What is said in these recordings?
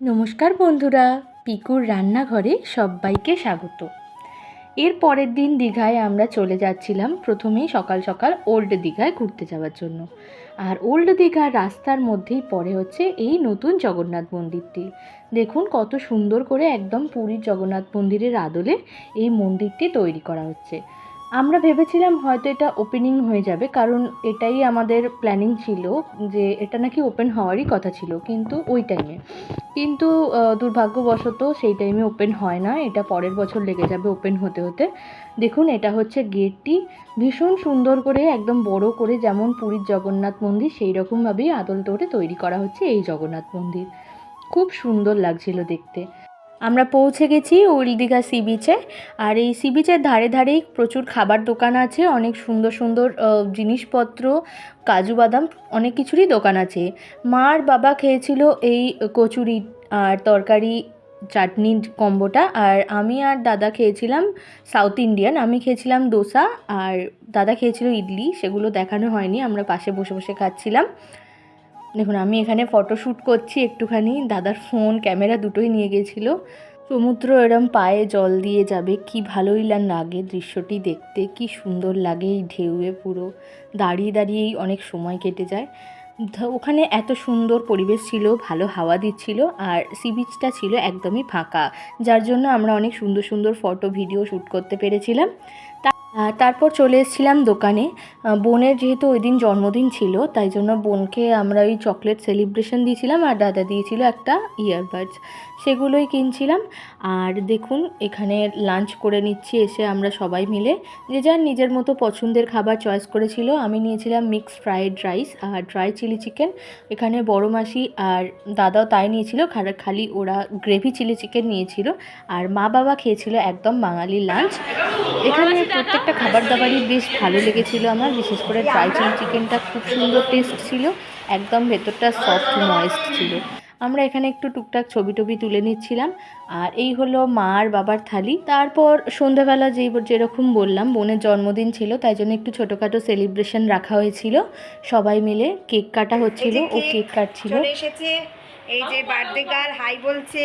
নমস্কার বন্ধুরা, পিকুর রান্নাঘরে সবাইকে স্বাগত। এর পরের দিন দীঘায় আমরা চলে যাচ্ছিলাম প্রথমেই সকাল সকাল ওল্ড দীঘায় ঘুরতে যাওয়ার জন্য। আর ওল্ড দীঘার রাস্তার মধ্যেই পড়ে হচ্ছে এই নতুন জগন্নাথ মন্দিরটি। দেখুন কত সুন্দর করে একদম পুরীর জগন্নাথ মন্দিরের আদলে এই মন্দিরটি তৈরি করা হচ্ছে। আমরা ভেবেছিলাম হয়তো এটা ওপেনিং হয়ে যাবে, কারণ এটাই আমাদের প্ল্যানিং ছিল যে এটা নাকি ওপেন হওয়ারই কথা ছিল কিন্তু ওই টাইমে কিন্তু দুর্ভাগ্যবশত সেই টাইমে ওপেন হয় না, এটা পরের বছর লেগে যাবে ওপেন হতে হতে। দেখুন, এটা হচ্ছে গেটটি, ভীষণ সুন্দর করে, একদম বড় করে যেমন পুরীর জগন্নাথ মন্দির, সেই রকমভাবেই আদল তোড়ে তৈরি করা হচ্ছে এই জগন্নাথ মন্দির। খুব সুন্দর লাগছিল দেখতে। আমরা পৌঁছে গেছি ওল্ড দীঘা সি বিচে। আর এই সি বিচের ধারে ধারেই প্রচুর খাবার দোকান আছে, অনেক সুন্দর সুন্দর জিনিসপত্র, কাজু বাদাম, অনেক কিছুরই দোকান আছে। মা আর বাবা খেয়েছিল এই কচুরি আর তরকারি চাটনির কম্বোটা, আর আমি আর দাদা খেয়েছিলাম সাউথ ইন্ডিয়ান, আমি খেয়েছিলাম দোসা, আর দাদা খেয়েছিল ইডলি, সেগুলো দেখানো হয়নি, আমরা পাশে বসে বসে খাচ্ছিলাম। দেখুন, আমি এখানে ফটোশ্যুট করছি একটুখানি। দাদার ফোন ক্যামেরা দুটোই নিয়ে গেছিল। সমুদ্র এরম পায়ে জল দিয়ে যাবে, কি ভালোই লাগে দৃশ্যটি দেখতে, কি সুন্দর লাগে এই ঢেউয়ে পুরো। দাঁড়িয়ে দাঁড়িয়েই অনেক সময় কেটে যায়। ওখানে এত সুন্দর পরিবেশ ছিল, ভালো হাওয়া দিচ্ছিল, আর সি বিচটা ছিল একদমই ফাঁকা। যার জন্য আমরা অনেক সুন্দর সুন্দর ফটো ভিডিও শ্যুট করতে পেরেছিলাম। তারপর চলে এসেছিলাম দোকানে। বোনের যেহেতু ওই দিন জন্মদিন ছিল, তাই জন্য বোনকে আমরা ওই চকলেট সেলিব্রেশন দিয়েছিলাম আর দাদা দিয়েছিল একটা ইয়ারবাডস সেগুলোই কিনছিলাম। আর দেখুন, এখানে লাঞ্চ করে নিচ্ছি, এসে আমরা সবাই মিলে। যে যার নিজের মতো পছন্দের খাবার চয়েস করেছিল, আমি নিয়েছিলাম মিক্স ফ্রায়েড রাইস আর ড্রাই চিলি চিকেন এখানে বড় মাসি আর দাদাও তাই নিয়েছিল খালি ওরা গ্রেভি চিলি চিকেন নিয়েছিল। আর মা বাবা খেয়েছিল একদম বাঙালি লাঞ্চ এখানে প্রত্যেকটা খাবার দাবারই বেশ ভালো লেগেছিল আমার, বিশেষ করে ড্রাই চিলি চিকেনটা খুব সুন্দর টেস্ট ছিল। একদম ভেতরটা সফট ময়েস্ট ছিল। আমরা এখানে একটু টুকটাক ছবি টবি তুলে নিচ্ছিলাম। আর এই হলো মা আর বাবার থালি। তারপর সন্ধ্যাবেলা যেই যেরকম বললাম বোনের জন্মদিন ছিল তাই জন্য একটু ছোটোখাটো সেলিব্রেশন রাখা হয়েছিল। সবাই মিলে কেক কাটা হচ্ছিল ও কেক কাটছিল। এসেছে। এই যে বার্থডে গার্ল হাই বলছে।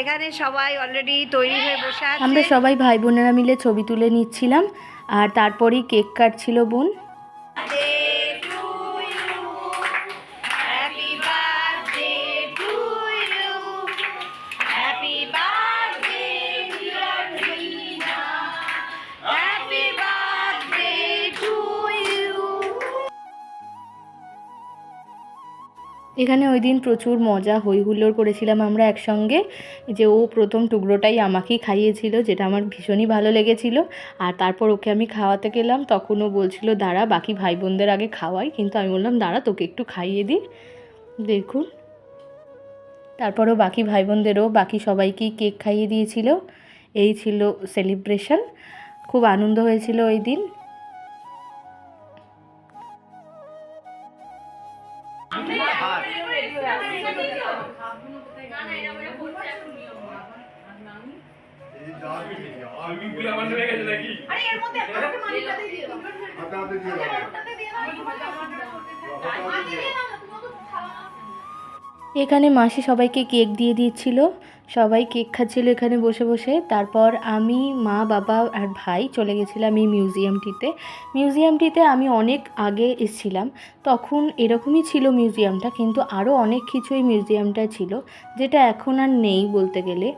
এখানে সবাই অলরেডি তৈরি হয়ে বসে আছে। আমরা সবাই ভাই বোনেরা মিলে ছবি তুলে নিচ্ছিলাম। আর তারপরেই কেক কাটছিল বোন। এখানে ওই দিন প্রচুর মজা হই হুল্লোড় করেছিলাম আমরা একসঙ্গে। যে ও প্রথম টুকরোটাই আমাকেই খাইয়েছিল, যেটা আমার ভীষণই ভালো লেগেছিল। আর তারপর ওকে আমি খাওয়াতে গেলাম, তখন ও বলছিল, দাঁড়া, বাকি ভাই বোনদের আগে খাওয়াই। কিন্তু আমি বললাম, দাঁড়া, তোকে একটু খাইয়ে দিই। দেখুন। তারপরও বাকি ভাই বোনদেরও বাকি সবাইকেই কেক খাইয়ে দিয়েছিল। এই ছিল সেলিব্রেশন। খুব আনন্দ হয়েছিল ওই দিন। নেমে গেছে নাকি? এখানে মাসি সবাইকে কেক দিয়ে দিচ্ছিল সবাই কেক খাচ্ছিল এখানে বসে বসে। তারপর আমি মা বাবা আর ভাই চলে গেছিলাম এই মিউজিয়ামটিতে। মিউজিয়ামটিতে আমি অনেক আগে এসেছিলাম। তখন এরকমই ছিল মিউজিয়ামটা কিন্তু আরও অনেক কিছু এই মিউজিয়ামটা ছিল যেটা এখন আর নেই বলতে গেলে।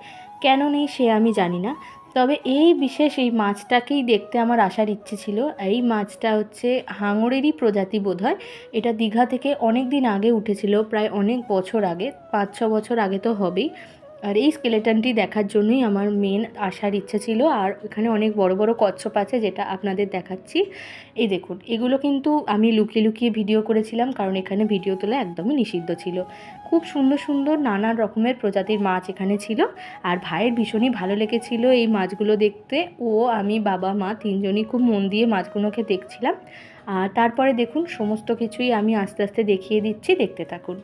কেন নেই সে আমি জানি না। তবে এই বিশেষ এই মাছটাকেই দেখতে আমার আসার ইচ্ছে ছিল। এই মাছটা হচ্ছে হাঙরেরই প্রজাতি বোধ হয়। এটা দীঘা থেকে অনেক দিন আগে উঠেছিল, প্রায় অনেক বছর আগে পাঁচ ছ বছর আগে তো হবেই। আর এই স্কেলেটনটি দেখার জন্যই আমার মেন আসার ইচ্ছা ছিল। আর এখানে অনেক বড় বড় কচ্ছপ আছে যেটা আপনাদের দেখাচ্ছি। এই দেখুন, এগুলো কিন্তু আমি লুকিয়ে লুকিয়ে ভিডিও করেছিলাম, কারণ এখানে ভিডিও তোলা একদমই নিষিদ্ধ ছিল। খুব সুন্দর সুন্দর নানান রকমের প্রজাতির মাছ এখানে ছিল। আর ভাইয়ের ভীষণই ভালো লেগেছিল এই মাছগুলো দেখতে। ও, আমি, বাবা, মা তিনজনই খুব মন দিয়ে মাছগুলোকে দেখছিলাম। আর তারপরে দেখুন, সমস্ত কিছুই আমি আস্তে আস্তে দেখিয়ে দিচ্ছি। দেখতে থাকুন।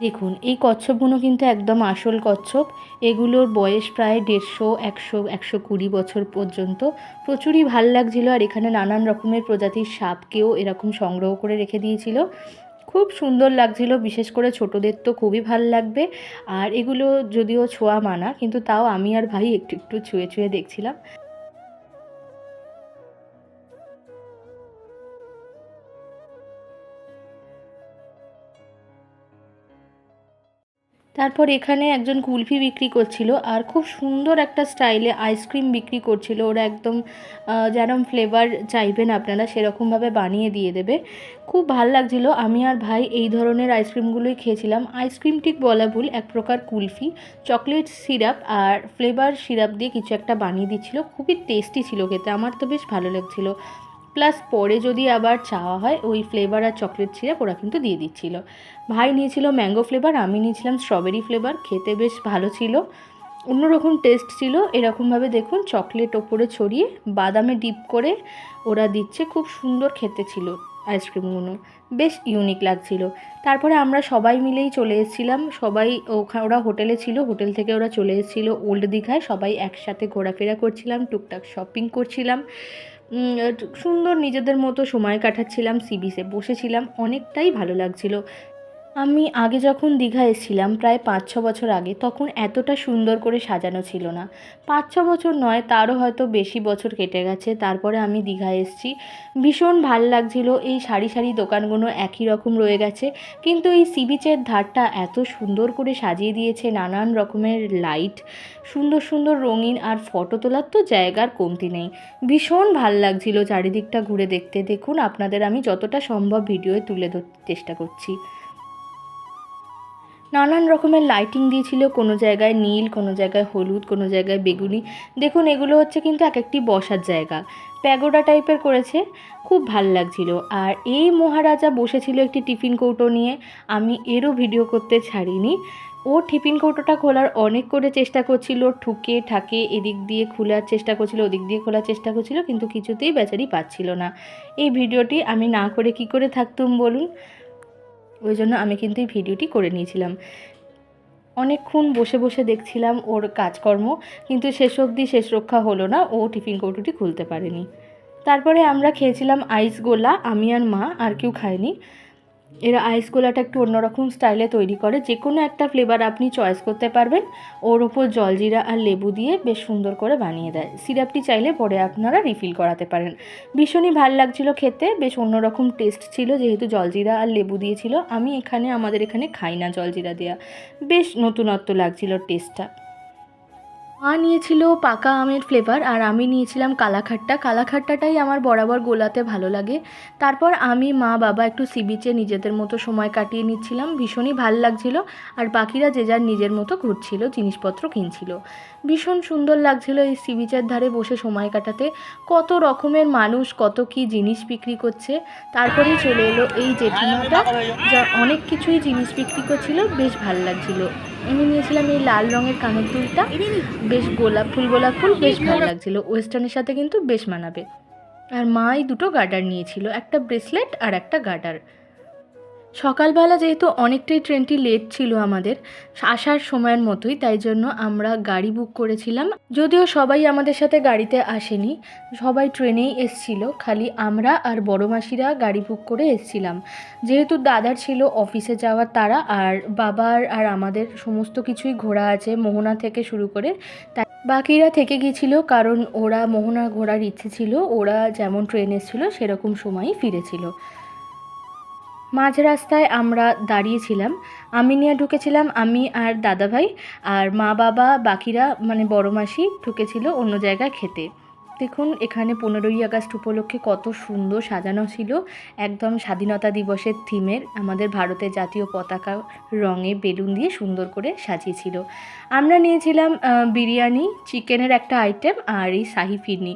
দেখুন, এই কচ্ছপগুলো কিন্তু একদম আসল কচ্ছপ। এগুলোর বয়স প্রায় দেড়শো, একশো একশো কুড়ি বছর পর্যন্ত। প্রচুরই ভালো লাগছিল আর এখানে নানান রকমের প্রজাতির সাপকেও এরকম সংগ্রহ করে রেখে দিয়েছিল। খুব সুন্দর লাগছিল, বিশেষ করে ছোটদের তো খুবই ভালো লাগবে। আর এগুলো যদিও ছোঁয়া মানা, কিন্তু তাও আমি আর ভাই একটু একটু ছুঁয়ে ছুঁয়ে দেখছিলাম। তারপর এখানে একজন কুলফি বিক্রি করছিল আর খুব সুন্দর একটা স্টাইলে আইসক্রিম বিক্রি করছিল। ওরা একদম যেরম ফ্লেভার চাইবেন আপনারা সেরকমভাবে বানিয়ে দিয়ে দেবে। খুব ভালো লাগছিল। আমি আর ভাই এই ধরনের আইসক্রিমগুলোই খেয়েছিলাম। আইসক্রিম ঠিক বলা ভুল, এক প্রকার কুলফি। চকলেট সিরাপ আর ফ্লেভার সিরাপ দিয়ে কিছু একটা বানিয়ে দিচ্ছিল। খুবই টেস্টি ছিল খেতে। আমার তো বেশ ভালো লাগছিল। প্লাস পরে যদি আবার চাওয়া হয়, ওই ফ্লেভার আর চকলেট সিরাপ ওরা কিন্তু দিয়ে দিচ্ছিল। ভাই নিয়েছিল ম্যাঙ্গো ফ্লেভার আমি নিয়েছিলাম স্ট্রবেরি ফ্লেভার খেতে বেশ ভালো ছিল। অন্যরকম টেস্ট ছিল, এরকমভাবে দেখুন চকলেট ওপরে ছড়িয়ে বাদামে ডিপ করে ওরা দিচ্ছে, খুব সুন্দর খেতে ছিল আইসক্রিমগুলো বেশ ইউনিক লাগছিল। তারপরে আমরা সবাই মিলেই চলে এসেছিলাম, সবাই ওখা, ওরা হোটেলে ছিল, হোটেল থেকে ওরা চলে এসেছিল ওল্ড দীঘায়, সবাই একসাথে ঘোরাফেরা করছিলাম, টুকটাক শপিং করছিলাম। সুন্দর নিজেদের মতো সময় কাটাচ্ছিলাম সি বিচে বসেছিলাম অনেকটাই ভালো লাগছিল। আমি আগে যখন দীঘা এসেছিলাম প্রায় পাঁচ ছ বছর আগে, তখন এতটা সুন্দর করে সাজানো ছিল না। পাঁচ ছ বছর নয়, তারও হয়তো বেশি বছর কেটে গেছে। তারপরে আমি দীঘায় এসেছি। ভীষণ ভালো লাগছিল, এই সারি সারি দোকানগুলো একই রকম রয়ে গেছে। কিন্তু এই সি বিচের ধারটা এত সুন্দর করে সাজিয়ে দিয়েছে, নানান রকমের লাইট, সুন্দর সুন্দর রঙিন আর ফটো তোলার তো জায়গার কমতি নেই। ভীষণ ভালো লাগছিল চারিদিকটা ঘুরে দেখতে। দেখুন, আপনাদের আমি যতটা সম্ভব ভিডিওয়ে তুলে ধরতে চেষ্টা করছি। নানান রকমের লাইটিং দিয়েছিল, কোনো জায়গায় নীল, কোনো জায়গায় হলুদ, কোনো জায়গায় বেগুনি। দেখুন, এগুলো হচ্ছে কিন্তু এক একটি বসার জায়গা। প্যাগোডা টাইপের করেছে, খুব ভালো লাগছিল। আর এই মহারাজা বসেছিল একটি টিফিন কৌটো নিয়ে, আমি এরও ভিডিও করতে ছাড়িনি। ও টিফিন কৌটোটা খোলার অনেক করে চেষ্টা করছিল, ঠুকে ঠাকে এদিক দিয়ে খোলার চেষ্টা করছিল, ওদিক দিয়ে খোলার চেষ্টা করছিল, কিন্তু কিছুতেই বেচারি পাচ্ছিল না। এই ভিডিওটি আমি না করে কি করে থাকতুম বলুন? ওই জন্য আমি কিন্তু এই ভিডিওটি করে নিয়েছিলাম। অনেকক্ষণ বসে বসে দেখছিলাম ওর কাজকর্ম, কিন্তু শেষ অবধি শেষ রক্ষা হলো না, ও টিফিন কৌটুটি খুলতে পারেনি। তারপরে আমরা খেয়েছিলাম আইস গোলা আমি আর মা আর কেউ খায়নি। এরা আইস গোলাটা একটু অন্যরকম স্টাইলে তৈরি করে। যে কোনো একটা ফ্লেভার আপনি চয়েস করতে পারবেন। ওর ওপর জলজিরা আর লেবু দিয়ে বেশ সুন্দর করে বানিয়ে দেয়। সিরাপটি চাইলে পরে আপনারা রিফিল করাতে পারেন। ভীষণই ভালো লাগছিল খেতে, বেশ অন্যরকম টেস্ট ছিল যেহেতু জলজিরা আর লেবু দিয়েছিল। আমি এখানে, আমাদের এখানে খাই না জলজিরা দেওয়া বেশ নতুনত্ব লাগছিল টেস্টটা মা নিয়েছিল পাকা আমের ফ্লেভার আর আমি নিয়েছিলাম কালাখাট্টা। কালাখাট্টাটাই আমার বরাবর গোলাতে ভালো লাগে। তারপর আমি মা, বাবা একটু সি বিচে নিজেদের মতো সময় কাটিয়ে নিচ্ছিলাম। ভীষণই ভালো লাগছিল আর বাকিরা যে যার নিজের মতো ঘুরছিল, জিনিসপত্র কিনছিল। ভীষণ সুন্দর লাগছিল এই সি বিচের ধারে বসে সময় কাটাতে। কত রকমের মানুষ, কত কি জিনিস বিক্রি করছে। তারপরেই চলে এলো এই জেঠিমাটা যা অনেক কিছুই জিনিস বিক্রি করছিল, বেশ ভালো লাগছিল। আমি নিয়েছিলাম এই লাল রঙের কানের দুলটা। বেশ গোলাপ ফুল গোলাপ ফুল বেশ ভালো লাগছিল। ওয়েস্টার্নের সাথে কিন্তু বেশ মানাবে। আর মা এই দুটো গার্ডার নিয়েছিল একটা ব্রেসলেট আর একটা গার্ডার। সকালবেলা যেহেতু অনেকটাই ট্রেনটি লেট ছিল আমাদের, আসার সময়ের মতোই, তাই জন্য আমরা গাড়ি বুক করেছিলাম। যদিও সবাই আমাদের সাথে গাড়িতে আসেনি, সবাই ট্রেনেই এসছিল, খালি আমরা আর বড় মাসিরা গাড়ি বুক করে এসছিলাম। যেহেতু দাদার ছিল অফিসে যাওয়ার তারা, আর বাবার আর আমাদের সমস্ত কিছুই ঘোরা আছে মোহনা থেকে শুরু করে, তাই বাকিরা থেকে গিয়েছিল কারণ ওরা মোহনা ঘোরার ইচ্ছে ছিল, ওরা যেমন ট্রেন এসেছিল, সেরকম সময়ই ফিরেছিল। মাঝ রাস্তায় আমরা দাঁড়িয়েছিলাম। আমি নিয়ে ঢুকেছিলাম, আমি আর দাদাভাই। আর মা বাবা, বাকিরা মানে বড় মাসি ঢুকেছিল অন্য জায়গায় খেতে। দেখুন, এখানে পনেরোই আগস্ট উপলক্ষে কত সুন্দর সাজানো ছিল। একদম স্বাধীনতা দিবসের থিমের আমাদের ভারতের জাতীয় পতাকা রঙে বেলুন দিয়ে সুন্দর করে সাজিয়েছিল। আমরা নিয়েছিলাম বিরিয়ানি, চিকেনের একটা আইটেম আর এই শাহি ফিরনি।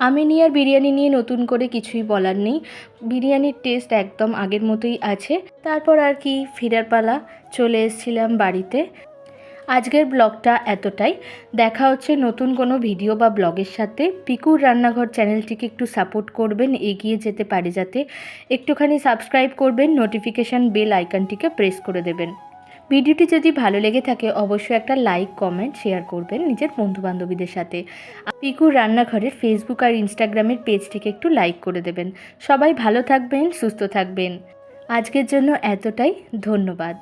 আমি নিয়ে আর বিরিয়ানি নিয়ে নতুন করে কিছুই বলার নেই। বিরিয়ানির টেস্ট একদম আগের মতোই আছে। তারপর আর কি, ফেরার পালা, চলে এসেছিলাম বাড়িতে। আজকের ব্লগটা এতটাই। দেখা হচ্ছে নতুন কোনো ভিডিও বা ব্লগের সাথে। পিকুর রান্নাঘর চ্যানেলটিকে একটু সাপোর্ট করবেন, এগিয়ে যেতে পারে যাতে। একটুখানি সাবস্ক্রাইব করবেন নোটিফিকেশান বেল আইকনটিকে প্রেস করে দেবেন। ভিডিওটি যদি ভালো লেগে থাকে, অবশ্যই একটা লাইক, কমেন্ট, শেয়ার করবেন নিজের বন্ধুবান্ধবীদের সাথে। পিকুর রান্নাঘরের ফেসবুক আর ইনস্টাগ্রামের পেজটিকে একটু লাইক করে দেবেন। সবাই ভালো থাকবেন, সুস্থ থাকবেন। আজকের জন্য এতটাই। ধন্যবাদ।